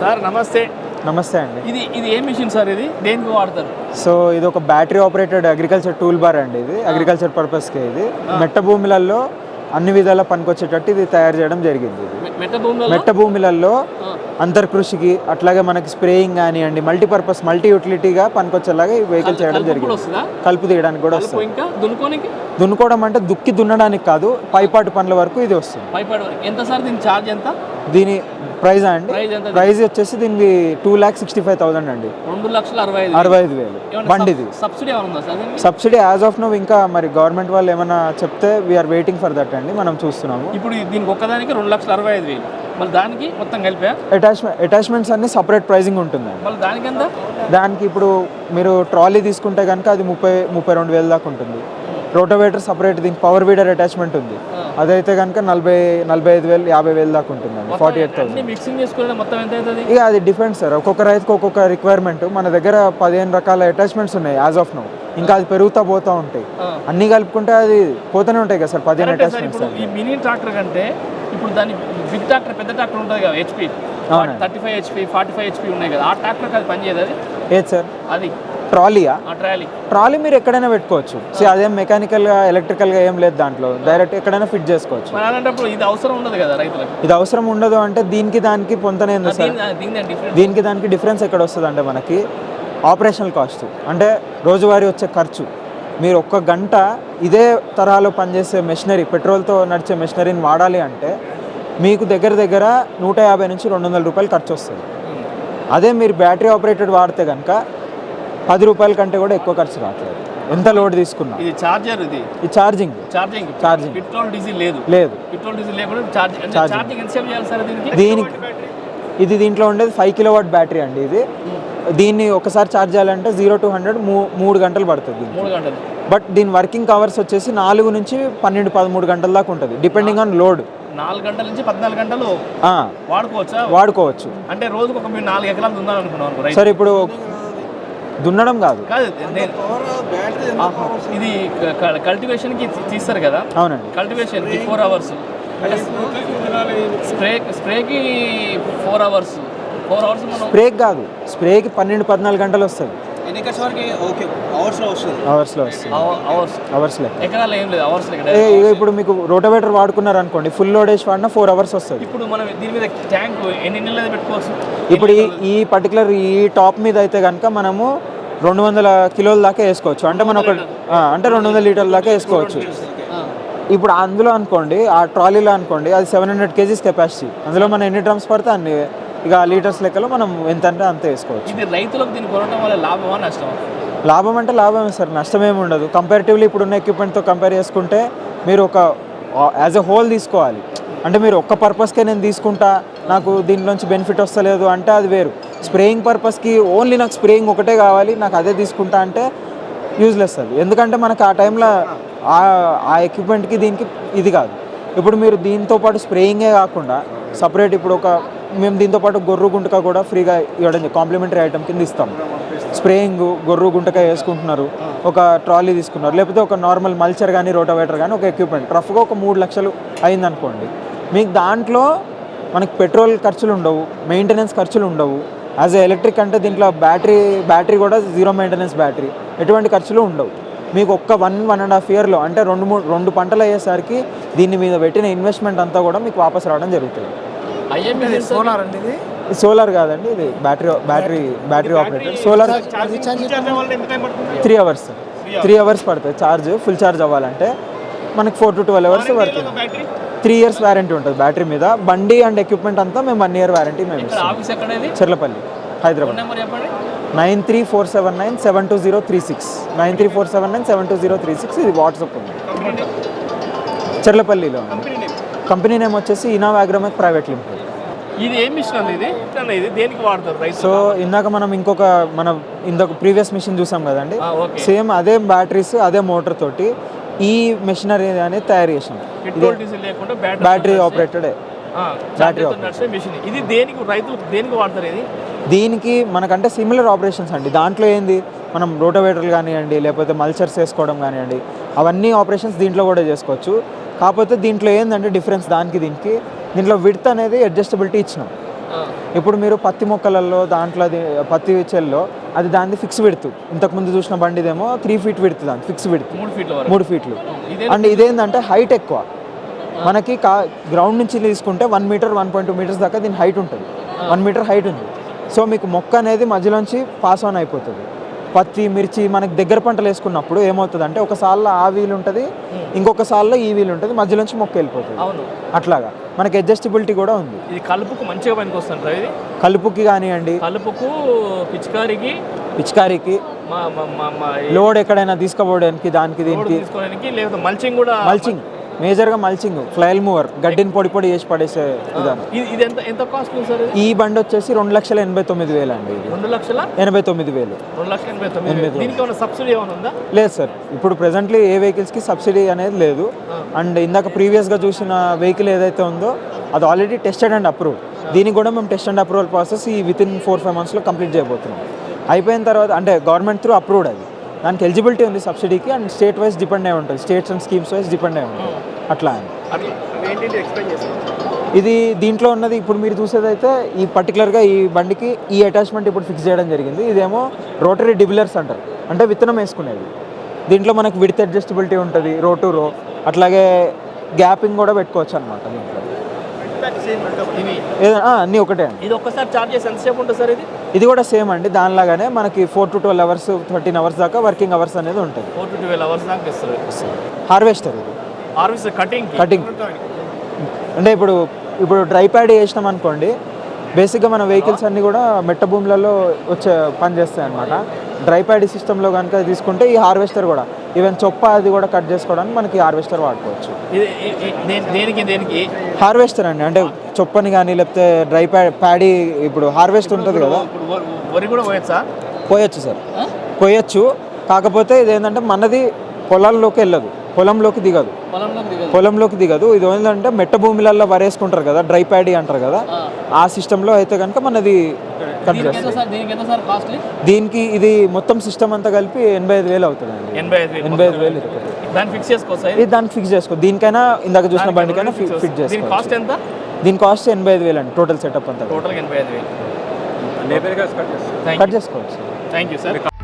Sir నమస్తే. నమస్తే అండి. ఇది ఇది ఏ మిషన్ సార్ ఇది? దేనికి వాడతారు? సో ఇది ఒక battery operated agriculture tool bar అండి ఇది. అగ్రికల్చర్ పర్పస్కి ఇది. మెట్ట భూములలో అన్ని విధాల పనికొచ్చేటట్టు ఇది తయారు చేయడం జరిగింది మెట్ట భూమిలో మెట్ట భూములలో అంతర్కృషికి అట్లాగే మనకి స్ప్రేయింగ్ కానివ్వండి మల్టీపర్పస్ మల్టీ యూటిలిటీగా పనికొచ్చేలాగా ఈ వెహికల్ చేయడం జరిగింది. కలుపు తీయడానికి కూడా వస్తుంది. దున్నుకోవడం అంటే దుక్కి దున్నడానికి కాదు పైపాటు పనుల వరకు ఇది వస్తుంది. పైపాడు వరకు. ఎంత సార్ దీని ఛార్జ్ ఎంత? దీని ప్రైస్ అండి. ప్రైస్ వచ్చేసి దీనికి two lakh sixty five thousand అండి. రెండు లక్షల అరవై ఐదు అరవై ఐదు వేలు. బండిది sub- subsidy? Subsidy as of no ఇంకా మరి గవర్నమెంట్ వాళ్ళు ఏమైనా చెప్తే వీఆర్ వెయిటింగ్ ఫర్ దట్ అండి. మనం చూస్తున్నాము. ఇప్పుడు దీనికి ఒక్కదానికి రెండు లక్షల అరవై ఐదు వేలు. మళ్ళీ దానికి మొత్తం కలిపా? అటాచ్మెంట్ అటాచ్మెంట్స్ అన్ని సపరేట్ ప్రైజింగ్ ఉంటుందండి మళ్ళీ దానికి ఎంత? దానికి ఇప్పుడు మీరు ట్రాలీ తీసుకుంటే కనుక అది ముప్పై ముప్పై రెండు వేల దాకా ఉంటుంది. రోటోవేటర్ సపరేట్ దీనికి పవర్ వీడర్ అటాచ్మెంట్ ఉంది. అదైతే కనుక నలభై నలభై ఐదు వేలు యాభై వేలు దాకా ఉంటుందండి ఫార్టీ ఎయిట్ థౌసండ్. మిక్సింగ్ చేసుకునే మొత్తం ఎంత అవుతుంది? ఇక అది డిఫరెంట్ సార్ ఒక్కొక్క రైతుకి ఒక్కొక్క రిక్వైర్మెంట్ మన దగ్గర పదిహేను రకాల అటాచ్మెంట్స్ ఉన్నాయి యాజ్ ఆఫ్ నో ఇంకా అది పెరుగుతూ పోతూ ఉంటాయి. అన్నీ కలుపుకుంటే అది పోతూనే ఉంటాయి కదా సార్ పదిహేను అటాచ్మెంట్స్ ఈ మినీ ట్రాక్టర్ కంటే ఇప్పుడు దాని బిగ్ ట్రాక్టర్ పెద్ద ట్రాక్టర్ ఉంటుంది కదా HP. Thirty five HP forty five HP ఉన్నాయి కదా ఆ ట్రాక్టర్ అది పనిచేయదు అది? ఏది సార్ అది. ట్రాలీయా? ట్రాలీ. ట్రాలీ మీరు ఎక్కడైనా పెట్టుకోవచ్చు. సో అదేం మెకానికల్గా ఎలక్ట్రికల్గా ఏం లేదు దాంట్లో. డైరెక్ట్ ఎక్కడైనా ఫిట్ చేసుకోవచ్చు. మరి అలాంటప్పుడు ఇది అవసరం ఉండదు కదా రైతులకు? ఇది అవసరం ఉండదు అంటే దీనికి దానికి పొంతనే ఉంది సార్? దీనికి దానికి డిఫరెన్స్ ఎక్కడ వస్తుంది అంటే మనకి ఆపరేషనల్ కాస్ట్ అంటే రోజువారీ వచ్చే ఖర్చు. మీరు ఒక్క గంట ఇదే తరహాలో పనిచేసే మెషినరీ పెట్రోల్తో నడిచే మెషినరీని వాడాలి అంటే మీకు దగ్గర దగ్గర నూట యాభై నుంచి రెండు వందల రూపాయలు ఖర్చు వస్తుంది. అదే మీరు బ్యాటరీ ఆపరేటెడ్ వాడితే కనుక పది రూపాయల కంటే కూడా ఎక్కువ ఖర్చు రావట్లేదు ఎంత లోడ్ తీసుకున్నా? ఇది చార్జర్ ఇది. ఈ charging charging charging petrol diesel లేదు. లేదు. పెట్రోల్ డీజిల్ లేకుండా చార్జింగ్ అంటే చార్జింగ్ ఎంతసేపు చేయాలి సార్ దీనికి? దీనికి ఇది దీంట్లో ఉండేది ఫైవ్ కిలో వాట్ బ్యాటరీ అండి ఇది. దీన్ని ఒకసారి ఛార్జ్ చేయాలంటే జీరో టు హండ్రెడ్ మూడు గంటలు పడుతుంది దీనికి. మూడు గంటలు. బట్ దీని వర్కింగ్ అవర్స్ వచ్చేసి నాలుగు నుంచి పన్నెండు పదమూడు గంటల దాకా ఉంటుంది. డిపెండింగ్ ఆన్ లోడ్ నాలుగు గంటల నుంచి పద్నాలుగు గంటలు వాడుకోవచ్చా? వాడుకోవచ్చు. అంటే రోజుకు ఒక నాలుగు ఎకరాలు దున్నాను అనుకున్నాను సరే ఇప్పుడు దున్నడం కాదు. ఇది కల్టివేషన్కి తీ- తీస్తారు కదా? అవునండి. కల్టివేషన్ ఫోర్ అవర్స్ స్ప్రే స్ప్రేకి ఫోర్ అవర్స్ ఫోర్ అవర్స్ స్ప్రేకి కాదు స్ప్రేకి పన్నెండు పద్నాలుగు గంటలు వస్తుంది. ఎన్ని కట్స్ వరకు ఓకే అవర్స్లో వస్తుంది? అవర్స్లో వస్తుంది. Hours hours. లెక్క ఎకరాలు ఏం లేదు అవర్స్ లెక్క ఏ, ఇక ఇప్పుడు మీకు రోటోవేటర్ వాడుకున్నారు అనుకోండి ఫుల్ లోడ్ వేసి వాడినా ఫోర్ అవర్స్ వస్తుంది. ఇప్పుడు మనం దీని మీద ట్యాంక్ ఎన్ని నెలలు పెట్టుకోవచ్చు? ఇప్పుడు ఈ పర్టికులర్ ఈ టాప్ మీద అయితే కనుక మనము రెండు వందల కిలోల దాకా వేసుకోవచ్చు. అంటే మనం ఒక అంటే రెండు వందల లీటర్ల దాకా వేసుకోవచ్చు. ఇప్పుడు అందులో అనుకోండి ఆ ట్రాలీలో అనుకోండి అది సెవెన్ హండ్రెడ్ కేజీస్ కెపాసిటీ అందులో మనం ఎన్ని డ్రమ్స్ పడితే అన్ని ఇక ఆ లీటర్స్ లెక్కలో మనం ఎంత అంటే అంతే వేసుకోవచ్చు. ఇది రైతులకు దీన్ని కొనడం వల్ల లాభమా నష్టమా? లాభం అంటే లాభమే సార్ నష్టం ఏమి ఉండదు. కంపారిటివ్లీ ఇప్పుడున్న ఎక్విప్మెంట్తో కంపేర్ చేసుకుంటే మీరు ఒక యాజ్ ఎ హోల్ తీసుకోవాలి. అంటే మీరు ఒక్క పర్పస్కే నేను తీసుకుంటా నాకు దీనిలోంచి బెనిఫిట్ వస్తలేదు అంటే అది వేరు. స్ప్రేయింగ్ పర్పస్కి ఓన్లీ నాకు స్ప్రేయింగ్ ఒకటే కావాలి నాకు అదే తీసుకుంటా అంటే యూజ్లెస్ అది. ఎందుకంటే మనకు ఆ టైంలో ఆ ఎక్విప్మెంట్కి దీనికి ఇది కాదు. ఇప్పుడు మీరు దీంతో పాటు స్ప్రేయింగే కాకుండా సపరేట్ ఇప్పుడు ఒక మేము దీంతో పాటు గొర్రు గుంటక కూడా ఫ్రీగా ఇవ్వడం కాంప్లిమెంటరీ ఐటమ్ కింద ఇస్తాం. స్ప్రేయింగ్ గొర్రు గుంటక వేసుకుంటున్నారు. ఒక ట్రాలీ తీసుకున్నారు. లేకపోతే ఒక నార్మల్ మల్చర్ కానీ రోటోవేటర్ కానీ ఒక ఎక్విప్మెంట్ రఫ్గా ఒక మూడు లక్షలు అయిందనుకోండి. మీకు దాంట్లో మనకి పెట్రోల్ ఖర్చులు ఉండవు మెయింటెనెన్స్ ఖర్చులు ఉండవు. యాజ్ ఎ ఎలక్ట్రిక్ అంటే దీంట్లో బ్యాటరీ బ్యాటరీ కూడా జీరో మెయింటెనెన్స్ బ్యాటరీ. ఎటువంటి ఖర్చులు ఉండవు. మీకు ఒక్క వన్ వన్ అండ్ హాఫ్ ఇయర్లో అంటే రెండు మూడు రెండు పంటలు అయ్యేసరికి దీని మీద పెట్టిన ఇన్వెస్ట్మెంట్ అంతా కూడా మీకు వాపస్ రావడం జరుగుతుంది. ఐఎంఏ సోలార్ అండి ఇది? సోలార్ కాదండి ఇది battery battery battery operated solar three hours. Three hours. పడుతుంది. ఛార్జ్ ఫుల్ ఛార్జ్ అవ్వాలంటే మనకి four to twelve hours battery? Three years warranty ఉంటుంది బ్యాటరీ మీద. బండి అండ్ ఎక్విప్మెంట్ అంతా మేము వన్ ఇయర్ వారంటీ మేము Cherlapalli Hyderabad. Nine three four seven nine seven two zero three six. Nine three four seven nine seven two zero three six ఇది WhatsApp ఉంది. చెర్లపల్లిలో company name వచ్చేసి Innova Agromech private limited. ఇది ఏం machine అండి ఇది? ఇది. దేనికి వాడతారు రైతు సో ఇందాక మనం ఇంకొక మన ఇంకొక ప్రీవియస్ మిషన్ చూసాం కదండి? సేమ్ అదే బ్యాటరీస్ అదే మోటార్ తోటి ఈ మెషినరీ అనేది తయారు చేసాం బ్యాటరీ ఆపరేటెడ్ బ్యాటరీ మిషన్. ఇది దేనికి దేనికి వాడతారు ఇది? దీనికి మనకంటే సిమిలర్ ఆపరేషన్స్ అండి. దాంట్లో ఏంది? మనం రోటోవేటర్లు కానివ్వండి లేకపోతే మల్చర్స్ వేసుకోవడం కానివ్వండి అవన్నీ ఆపరేషన్స్ దీంట్లో కూడా చేసుకోవచ్చు. కాకపోతే దీంట్లో ఏంటంటే డిఫరెన్స్ దానికి దీనికి. దీంట్లో విడ్త్ అనేది అడ్జస్టబిలిటీ ఇచ్చినాం. ఇప్పుడు మీరు పత్తి మొక్కలలో దాంట్లో పత్తి చెల్లో అది దాన్ని ఫిక్స్ విడుతు ఇంతకుముందు చూసిన బండిదేమో త్రీ ఫీట్ విడుతు దాన్ని ఫిక్స్ విడుతు మూడు ఫీట్ల అండ్ ఇదేంటంటే హైట్ ఎక్కువ. మనకి కా గ్రౌండ్ నుంచి తీసుకుంటే one meter one point two meters దాకా దీని హైట్ ఉంటుంది. వన్ మీటర్ హైట్ ఉంది. సో మీకు మొక్క అనేది మధ్యలోంచి పాస్ ఆన్ అయిపోతుంది. పత్తి మిర్చి మనకి దగ్గర పంటలు వేసుకున్నప్పుడు ఏమవుతుంది అంటే ఒక సాల్లో ఆ వీల్ ఉంటుంది ఇంకొక సాల్లో ఈ వీల్ ఉంటుంది మధ్యలోంచి మొక్క వెళ్ళిపోతుంది. అవును. అట్లాగా. మనకి అడ్జస్టబిలిటీ కూడా ఉంది. ఇది కలుపుకు మంచిగా పనికి వస్తుంది ఇది? కలుపుకి కానివ్వండి. కలుపుకు పిచికారికి పిచికారీకి. లోడ్ ఎక్కడైనా తీసుకోవడానికి దానికి దీనికి. మల్చింగ్ కూడా మల్చింగ్ మేజర్గా మల్చింగ్ ఫ్లైల్ మూవర్ గడ్డిని పొడి పొడి చేసి పడేసే విధానం ఇది. ఇది ఎంత ఎంత కాస్ట్ ఉంది సార్ ఇది? ఈ బండి వచ్చేసి రెండు లక్షల ఎనభై తొమ్మిది వేలు అండి ఇది. రెండు లక్షల? ఎనభై తొమ్మిది వేలు. రెండు లక్షల ఎనభై తొమ్మిది వేలు. దీనికి ఏమైనా సబ్సిడీ ఏమైనా ఉందా? లేదు సార్. ఇప్పుడు ప్రెసెంట్లీ ఏ వెహికల్స్కి సబ్సిడీ అనేది లేదు. అండ్ ఇందాక ప్రీవియస్గా చూసిన వెహికల్ ఏదైతే ఉందో అది ఆల్రెడీ టెస్టెడ్ అండ్ అప్రూవ్ దీనికి కూడా మేము టెస్ట్ అండ్ అప్రూవల్ ప్రాసెస్ ఈ విత్ ఇన్ ఫోర్ ఫైవ్ మంత్స్లో కంప్లీట్ చేయబోతున్నాం. అయిపోయిన తర్వాత అంటే గవర్నమెంట్ త్రూ అప్రూవ్డ్ అది. దానికి ఎలిజిబిలిటీ ఉంది సబ్సిడీకి అండ్ స్టేట్ వైజ్ డిపెండ్ అయి ఉంటుంది. States and schemes wise depend అయి ఉంటుంది. అట్లా ఇది దీంట్లో ఉన్నది ఇప్పుడు మీరు చూసేదైతే ఈ పర్టికులర్గా ఈ బండికి ఈ అటాచ్మెంట్ ఇప్పుడు ఫిక్స్ చేయడం జరిగింది. ఇదేమో రోటరీ డిబిలర్స్ అంటారు. అంటే విత్తనం వేసుకునేది. దీంట్లో మనకు విడత్ అడ్జస్టబిలిటీ ఉంటుంది రో టు రో అట్లాగే గ్యాపింగ్ కూడా పెట్టుకోవచ్చు అనమాట ఏదైనా అన్నీ ఒకటే అండి. ఇది ఒక్కసారి చార్జ్ చేసి ఎంతసేపు ఉంటుంది సార్ ఇది? ఇది కూడా సేమ్ అండి. దానిలాగానే మనకి four to twelve hours thirteen hours దాకా వర్కింగ్ అవర్స్ అనేది ఉంటుంది. ఫోర్ టు ట్వెల్వ్ అవర్స్ దాకా ఇస్తారు. హార్వెస్టర్ ఇది. హార్వెస్ట్ కటింగ్ కటింగ్ అంటే ఇప్పుడు ఇప్పుడు డ్రై ప్యాడ్ వేసినాం అనుకోండి బేసిక్గా మన వెహికల్స్ అన్నీ కూడా మెట్ట భూములలో వచ్చే పని చేస్తాయి అనమాట డ్రై ప్యాడ్ సిస్టంలో కనుక తీసుకుంటే ఈ హార్వెస్టర్ కూడా ఈవెన్ చొప్ప అది కూడా కట్ చేసుకోవడానికి మనకి హార్వెస్టర్ వాడుకోవచ్చు. దేనికి దేనికి? హార్వెస్టర్ అండి అంటే చొప్పని కానీ లేకపోతే డ్రై ప్యాడ్ ప్యాడీ ఇప్పుడు హార్వెస్ట్ ఉంటుంది కదా. వరి కూడా పోయచ్చా? పోయొచ్చు సార్. పోయొచ్చు. కాకపోతే ఇదేంటంటే మనది పొలాల్లోకి వెళ్ళదు. పొలంలోకి దిగదు. పొలంలోకి దిగదు. పొలంలోకి దిగదు. ఇది ఏంటంటే మెట్ట భూమిలలో వరేసుకుంటారు కదా డ్రై ప్యాడీ అంటారు కదా ఆ. సిస్టంలో అయితే కనుక మనది కట్ దీనికి ఎంత చేస్తుంది సార్ దీనికి ఎంత సార్ కాస్ట్లీ దీనికి ఇది మొత్తం సిస్టమ్ అంతా కలిపి ఎనభై ఐదు వేలు అవుతుందండి. ఎనభై ఐదు వేలు ఎనభై ఐదు వేలు అవుతుంది. దాన్ని ఫిక్స్ చేసుకోవచ్చా ఇది? దానికి ఫిక్స్ చేసుకో దీనికైనా ఇందాక చూసిన బండికైనా ఫిట్ దీని చేసుకోవచ్చు. కాస్ట్ ఎంత? దీని కాస్ట్ ఎనభై ఐదు వేలు అండి టోటల్ సెటప్ అంతా. టోటల్ ఎనభై ఐదు వేలు. కట్ చేసుకోవచ్చు. Thank you sir